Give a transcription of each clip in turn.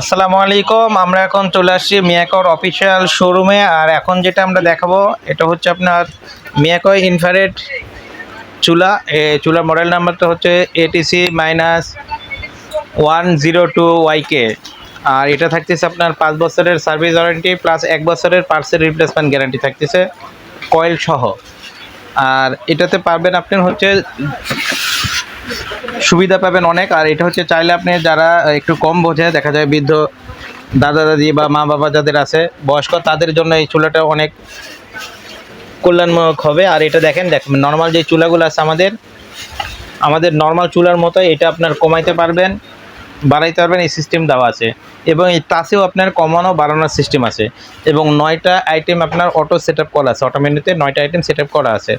আসসালামু আলাইকুম, আমরা এখন চলে আসছি মিয়াকর অফিসিয়াল শোরুমে আর এখন যেটা আমরা দেখাবো, এটা হচ্ছে আপনার মিয়াকর ইনফারেট চুলা। এ, চুলার মডেল নাম্বারটা হচ্ছে ATC minus one zero two YK আর এটা থাকতেছে আপনার পাঁচ বছরের সার্ভিস ওয়ারেন্টি প্লাস এক বছরের পার্সের রিপ্লেসমেন্ট গ্যারান্টি থাকতেছে কয়েল সহ। আর এটাতে পারবেন আপনি হচ্ছে সুবিধা পাবেন অনেক। আর এটা হচ্ছে চাইলে আপনি যারা একটু কম বোঝে, দেখা যায় বৃদ্ধ দাদা দাদি বা মা বাবা যাদের আছে, বয়স্ক, তাদের জন্য এই চুলাটা অনেক কল্যাণমূলক হবে। আর এটা দেখেন দেখেন নর্মাল যে চুলাগুলো আছে আমাদের আমাদের নর্মাল চুলার মতো এটা আপনার কমাইতে পারবেন, বাড়াইতে পারবেন, এই সিস্টেম দেওয়া আছে। এবং এই টাচেও আপনার কমানো, বাড়ানোর সিস্টেম আছে। এবং নয়টা আইটেম আপনার অটো সেট আপ করা আছে। অটোমেটিতে নয়টা আইটেম সেট আপ করা আছে।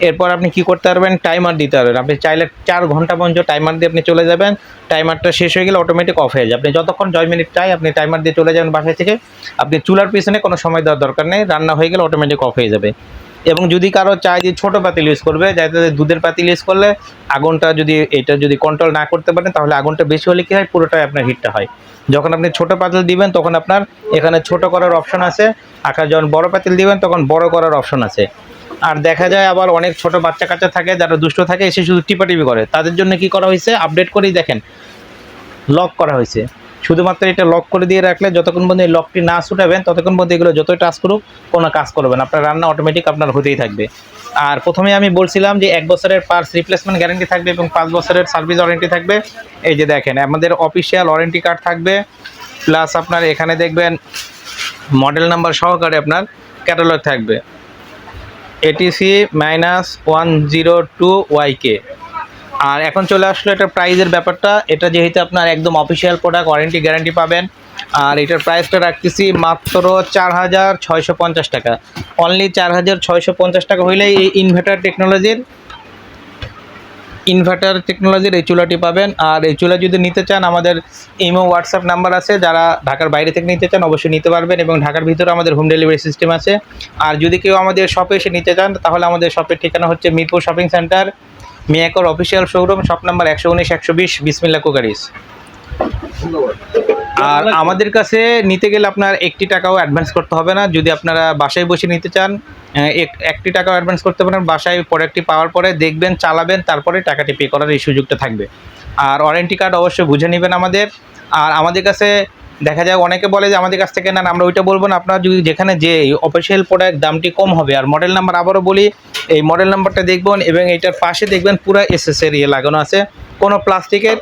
এরপর আপনি কি করতে পারবেন? টাইমার দিতে পারবেন। আপনি চাইলে চার ঘণ্টা পর্যন্ত টাইমার দিয়ে আপনি চলে যাবেন। টাইমারটা শেষ হয়ে গেলে অটোমেটিক অফ হয়ে যাবে। আপনি যতক্ষণ জয় মিনিট চাই, আপনি টাইমার দিয়ে চলে যাবেন বাসায় থেকে। আপনি চুলার পিছনে কোনো সময় দেওয়ার দরকার নেই। রান্না হয়ে গেলে অটোমেটিক অফ হয়ে যাবে। এবং যদি কারও চাই যে ছোটো পাতিল ইউজ করবে, যাতে দুধের পাতিল ইউজ করলে আগুনটা যদি এটা যদি কন্ট্রোল না করতে পারেন, তাহলে আগুনটা বেশি হলে কী হয়? পুরোটাই আপনার হিটটা হয়। যখন আপনি ছোটো পাতিল দিবেন, তখন আপনার এখানে ছোট করার অপশন আছে। আকার যখন বড় পাতিল দিবেন, তখন বড় করার অপশন আছে। আর দেখা যায় আবার অনেক ছোট বাচ্চা কাচ্চা থাকে, যারা দুষ্ট থাকে, এসে শুধু টিপাটিপি করে। তাদের জন্য কি করা হয়েছে? আপডেট করেই দেখেন। লক করা হয়েছে। শুধুমাত্র এটা লক করে দিয়ে রাখলে যতক্ষণ পর্যন্ত এই লকটি না ছুটাবেন, ততক্ষণ পর্যন্ত এগুলো যতই টাচ করুক, কোনো কাজ করবেন আপনার রান্না অটোমেটিক আপনার হতেই থাকবে। আর প্রথমে আমি বলছিলাম যে এক বছরের পার্স রিপ্লেসমেন্ট গ্যারেন্টি থাকবে এবং পাঁচ বছরের সার্ভিস ওয়ারেন্টি থাকবে। এই যে দেখেন, আমাদের অফিসিয়াল ওয়ারেন্টি কার্ড থাকবে। প্লাস আপনার এখানে দেখবেন মডেল নাম্বার সহকারে আপনার ক্যাটালগ থাকবে। ATC minus one zero two YK আর এখন চলে আসলো এটা প্রাইজের ব্যাপারটা। এটা যেহেতু আপনার একদম অফিসিয়াল প্রোডাক্ট ওয়ারেন্টি গ্যারান্টি পাবেন। আর এটার প্রাইসটা রাখতেছি মাত্র চার হাজার ছয়শো পঞ্চাশ টাকা। অনলি চার হাজার ছয়শো পঞ্চাশ টাকা হইলেই এই ইনভার্টার টেকনোলজির ইনভার্টার টেকনোলজির এই চুলাটি পাবেন। আর এই চুলা যদি নিতে চান, আমাদের ইমো হোয়াটসঅ্যাপ নাম্বার আছে। যারা ঢাকার বাইরে থেকে নিতে চান, অবশ্যই নিতে পারবেন এবং ঢাকার ভিতরে আমাদের হোম ডেলিভারি সিস্টেম আছে। আর যদি কেউ আমাদের শপে এসে নিতে চান, তাহলে আমাদের শপের ঠিকানা হচ্ছে মিরপুর শপিং সেন্টার মিয়াকর অফিসিয়াল শোরুম শপ নাম্বার একশো উনিশ একশো বিশ বিসমিল্লা কুকারিস আর আমাদের কাছে নিতে গেলে আপনার একটি টাকাও অ্যাডভান্স করতে হবে না। যদি আপনারা বাসায় বসে নিতে চান এক- একটি টাকাও অ্যাডভান্স করতে পারেন বাসায় প্রোডাক্টটি পাওয়ার পরে দেখবেন চালাবেন তারপরে টাকাটি পে করার এই সুযোগটা থাকবে। আর ওয়ারেন্টি কার্ড অবশ্যই বুঝে নেবেন আমাদের। আর আমাদের কাছে দেখা যায় অনেকে বলে যে আমাদের কাছ থেকে নেন আমরা ওইটা বলব না। আপনারা যদি যেখানে যে অফিসিয়াল প্রোডাক্ট দামটি কম হবে, আর মডেল নাম্বার আবারও বলি, এই মডেল নাম্বারটা দেখবেন এবং এইটার পাশে দেখবেন পুরো এসএসের ইয়ে লাগানো আছে। কোনো প্লাস্টিকের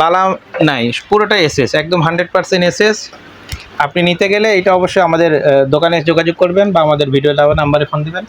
বালা নাই, পুরোটাই এসএস একদম হান্ড্রেড পার্সেন্ট এসএস আপনি নিতে গেলে এটা অবশ্যই আমাদের দোকানে যোগাযোগ করবেন বা আমাদের ভিডিও নাম্বারে ফোন দিবেন।